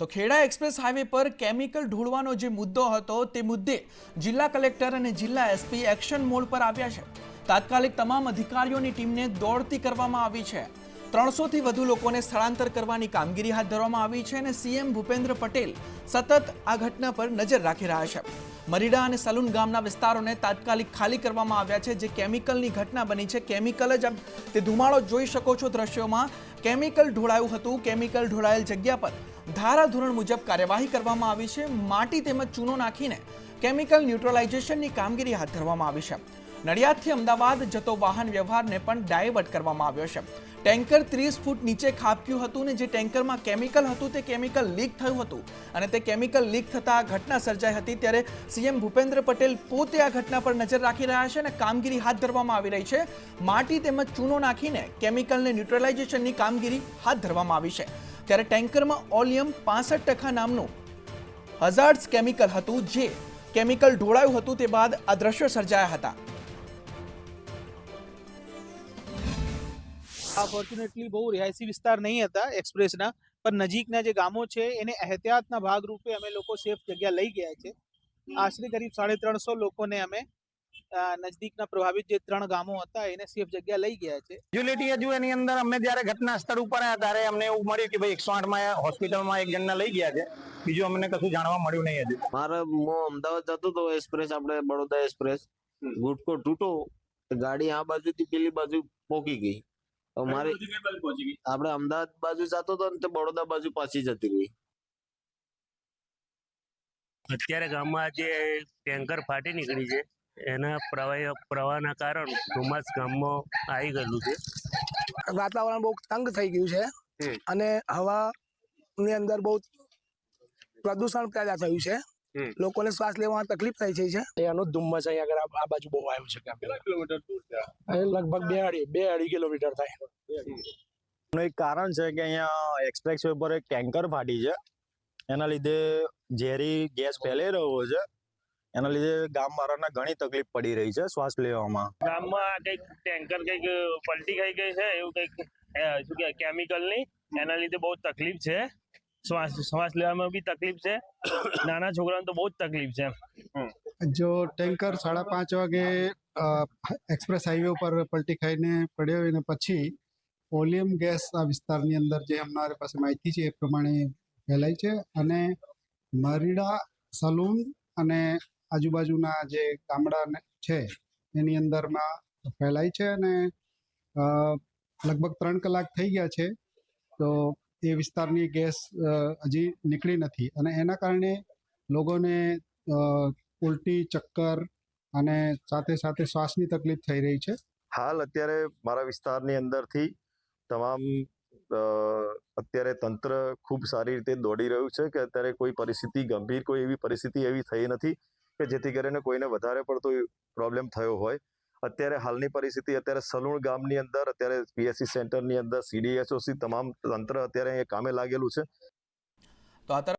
તો Kheda express highway પર chemical ઢોળવાનો જે મુદ્દો હતો, તે મુદ્દે જિલ્લા કલેક્ટર અને જિલ્લા એસપી એક્શન મોડ પર આવ્યા છે. તાત્કાલિક તમામ અધિકારીઓની ટીમને દોડતી કરવામાં આવી છે. ત્રણસોથી વધુ લોકોને સ્થળાંતર કરવાની કામગીરી હાથ ધરવામાં આવી છે અને સીએમ ભૂપેન્દ્ર પટેલ સતત આ ઘટના પર નજર રાખી રહ્યા છે. મરીડા અને સલૂન ગામના વિસ્તારોને તાત્કાલિક ખાલી કરવામાં આવ્યા છે. જે કેમિકલની ઘટના બની છે, કેમિકલ જ તે ધુમાડો જોઈ શકો છો દ્રશ્યોમાં. કેમિકલ ઢોળાયું હતું, કેમિકલ ઢોળાયેલ જગ્યા પર ધારાધોરણ મુજબ કાર્યવાહી કરવામાં આવી છે. માટી તેમજ ચૂનો નાખીને કેમિકલ ન્યુટ્રલાઇઝેશનની કામગીરી હાથ ધરવામાં આવી છે. નડિયાદથી અમદાવાદ જતો વાહન વ્યવહારને પણ ડાયવર્ટ કરવામાં આવ્યો છે. ટેન્કર ત્રીસ ફૂટ નીચે ખાબક્યું હતું ને જે ટેન્કરમાં કેમિકલ હતું તે કેમિકલ લીક થયું હતું. અને તે કેમિકલ લીક થતાં ઘટના સર્જાઈ હતી ત્યારે સીએમ ભૂપેન્દ્ર પટેલ પોતે આ ઘટના પર નજર રાખી રહ્યા છે અને કામગીરી હાથ ધરવામાં આવી રહી છે. માટી તેમજ ચૂનો નાખીને કેમિકલને ન્યુટ્રલાઇઝેશનની કામગીરી હાથ ધરવામાં આવી છે. ત્યારે ટેન્કરમાં ઓલિયમ પાસઠ ટકા નામનું હઝાર્ડ્સ કેમિકલ હતું જે કેમિકલ ઢોળાયું હતું તે બાદ આ દ્રશ્યો સર્જાયા હતા. આ ફોર્ચ્યુનેટલી બહુ રિહાયસી વિસ્તાર નહીં હતા એક્સપ્રેસના પણ નજીકના જે ગામો છે એને એહતિયાતના ભાગરૂપે અમે લોકો સેફ જગ્યા લઈ ગયા છે. આશરે કરીબ સાડી ત્રણસો લોકોને અમે નજદીકના પ્રભાવિત જે ત્રણ ગામો હતા એને સેફ જગ્યા લઈ ગયા છે. યુનિટી હજુ એની અંદર અમે જ્યારે ઘટના સ્થળ ઉપર આવ્યા ત્યારે અમને એવું મળ્યું કે ભાઈ એકસો આઠમાં હોસ્પિટલમાં એક જણને લઈ ગયા છે. બીજું અમને કશું જાણવા મળ્યું નહીં હજુ. મારે હું અમદાવાદ જતો હતો એક્સપ્રેસ આપણે બડોદરા એક્સપ્રેસ ગુટકો તૂટો તો ગાડી આ બાજુથી પેલી બાજુ પોકી ગઈ. મારે આપણે અમદાવાદ બાજુ જતો હતો ને તો બડોદરા બાજુ પાછી જતી રહી. અત્યારે ગામમાં જે ટેન્કર ફાટી નીકળી છે એના પ્રવાહ પ્રવાહના કારણ ધુમ્મસ ગામમાં આવી ગયેલું છે. વાતાવરણ બહુ તંગ થઈ ગયું છે અને હવા ની અંદર બહુ પ્રદૂષણ પેદા થયું છે. લોકોને શ્વાસ લેવામાં તકલીફ થઈ છે એનો ધુમ્મસ અહીંયા આગળ આ- બાજુ બહુ આવ્યું છે અહીં લગભગ બે અઢી બે અઢી કિલોમીટર થાય. એક કારણ છે કે અહીંયા એક્સપ્રેસ વે પર એક ટેન્કર ફાટી છે. એના લીધે ઝેરી ગેસ ફેલાઈ રહ્યો છે. એના લીધે ગામ વાળાને ઘણી તકલીફ પડી રહી છે શ્વાસ લેવામાં. ગામમાં કંઈક ટેન્કર કંઈક પલટી ખાઈ ગઈ છે એવું કંઈક શું કે કેમિકલની એના લીધે બહુ તકલીફ છે. શ્વાસ શ્વાસ લેવામાં બી તકલીફ છે. નાના છોકરાને તો બહુ જ તકલીફ છે જો ટેન્કર સાડા પાંચ વાગે એક્સપ્રેસ હાઈવે ઉપર પલટી ખાઈને પડ્યો અને પછી ઓલિયમ ગેસ આ વિસ્તારની અંદર જે અમારી પાસે માહિતી છે એ પ્રમાણે ફેલાય છે અને મરીડા સલૂન અને આજુબાજુના જે ગામડા છે એની અંદરમાં ફેલાય છે અને લગભગ ત્રણ કલાક થઈ ગયા છે. તો એ વિસ્તારની ગેસ હજી નીકળી નથી. અને એના કારણે લોકોને ઉલટી, ચક્કર અને સાથે સાથે શ્વાસની તકલીફ થઈ રહી છે. હાલ અત્યારે મારા વિસ્તારની અંદરથી તમામ અત્યારે તંત્ર ખૂબ સારી રીતે દોડી રહ્યું છે કે અત્યારે કોઈ પરિસ્થિતિ ગંભીર, કોઈ એવી પરિસ્થિતિ એવી થઈ નથી કે જેથી કરીને કોઈને વધારે પડતો પ્રોબ્લેમ થયો હોય. અત્યારે હાલની પરિસ્થિતિ, અત્યારે સલુણ ગામની અંદર, અત્યારે પીએસસી સેન્ટરની અંદર સીડીએસઓસી તમામ તંત્ર અત્યારે કામે લાગેલું છે. તો આ